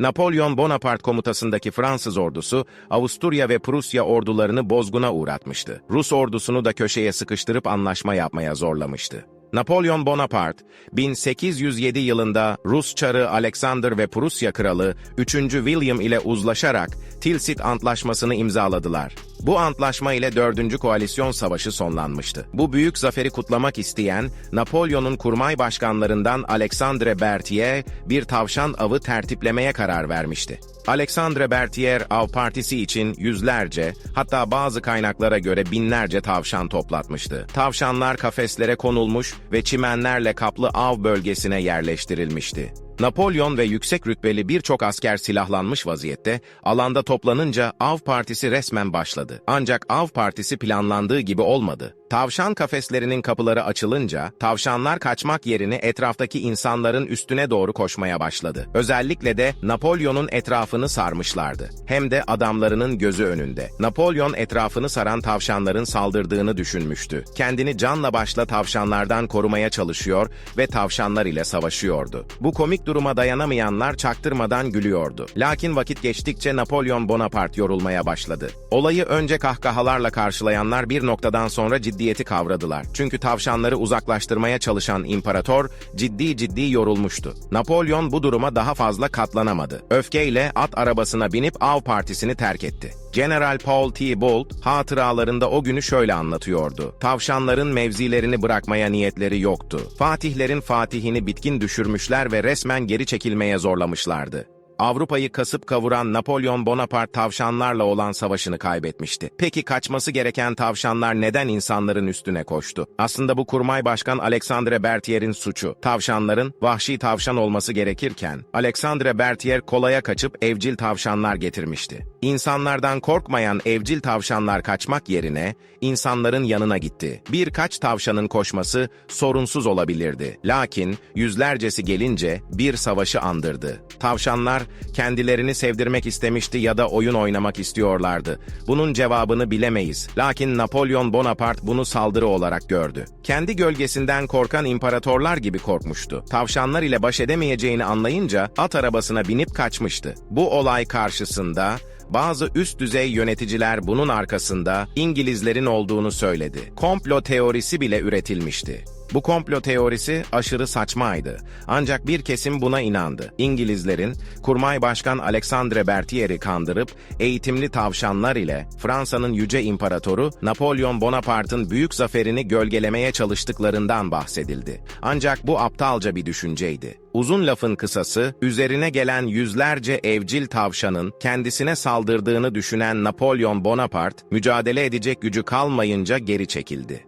Napolyon Bonaparte komutasındaki Fransız ordusu, Avusturya ve Prusya ordularını bozguna uğratmıştı. Rus ordusunu da köşeye sıkıştırıp anlaşma yapmaya zorlamıştı. Napolyon Bonaparte, 1807 yılında Rus Çarı Alexander ve Prusya Kralı 3. William ile uzlaşarak Tilsit Antlaşması'nı imzaladılar. Bu antlaşma ile 4. Koalisyon Savaşı sonlanmıştı. Bu büyük zaferi kutlamak isteyen Napolyon'un kurmay başkanlarından Alexandre Berthier bir tavşan avı tertiplemeye karar vermişti. Alexandre Berthier av partisi için yüzlerce, hatta bazı kaynaklara göre binlerce tavşan toplatmıştı. Tavşanlar kafeslere konulmuş ve çimenlerle kaplı av bölgesine yerleştirilmişti. Napolyon ve yüksek rütbeli birçok asker silahlanmış vaziyette, alanda toplanınca av partisi resmen başladı. Ancak av partisi planlandığı gibi olmadı. Tavşan kafeslerinin kapıları açılınca, tavşanlar kaçmak yerine etraftaki insanların üstüne doğru koşmaya başladı. Özellikle de Napolyon'un etrafını sarmışlardı. Hem de adamlarının gözü önünde. Napolyon etrafını saran tavşanların saldırdığını düşünmüştü. Kendini canla başla tavşanlardan korumaya çalışıyor ve tavşanlar ile savaşıyordu. Bu komik duruma dayanamayanlar çaktırmadan gülüyordu. Lakin vakit geçtikçe Napolyon Bonaparte yorulmaya başladı. Olayı önce kahkahalarla karşılayanlar bir noktadan sonra ciddiyeti kavradılar. Çünkü tavşanları uzaklaştırmaya çalışan imparator ciddi ciddi yorulmuştu. Napolyon bu duruma daha fazla katlanamadı. Öfkeyle at arabasına binip av partisini terk etti. General Paul T. Bolt hatıralarında o günü şöyle anlatıyordu. Tavşanların mevzilerini bırakmaya niyetleri yoktu. Fatihlerin fatihini bitkin düşürmüşler ve resmen geri çekilmeye zorlamışlardı. Avrupa'yı kasıp kavuran Napolyon Bonaparte tavşanlarla olan savaşını kaybetmişti. Peki kaçması gereken tavşanlar neden insanların üstüne koştu? Aslında bu kurmay başkan Alexandre Berthier'in suçu. Tavşanların vahşi tavşan olması gerekirken, Alexandre Berthier kolaya kaçıp evcil tavşanlar getirmişti. İnsanlardan korkmayan evcil tavşanlar kaçmak yerine insanların yanına gitti. Birkaç tavşanın koşması sorunsuz olabilirdi. Lakin yüzlercesi gelince bir savaşı andırdı. Tavşanlar kendilerini sevdirmek istemişti ya da oyun oynamak istiyorlardı. Bunun cevabını bilemeyiz. Lakin Napolyon Bonaparte bunu saldırı olarak gördü. Kendi gölgesinden korkan imparatorlar gibi korkmuştu. Tavşanlar ile baş edemeyeceğini anlayınca at arabasına binip kaçmıştı. Bu olay karşısında bazı üst düzey yöneticiler bunun arkasında İngilizlerin olduğunu söyledi. Komplo teorisi bile üretilmişti. Bu komplo teorisi aşırı saçmaydı. Ancak bir kesim buna inandı. İngilizlerin Kurmay Başkan Alexandre Berthier'i kandırıp eğitimli tavşanlar ile Fransa'nın yüce imparatoru Napolyon Bonaparte'ın büyük zaferini gölgelemeye çalıştıklarından bahsedildi. Ancak bu aptalca bir düşünceydi. Uzun lafın kısası, üzerine gelen yüzlerce evcil tavşanın kendisine saldırdığını düşünen Napolyon Bonaparte, mücadele edecek gücü kalmayınca geri çekildi.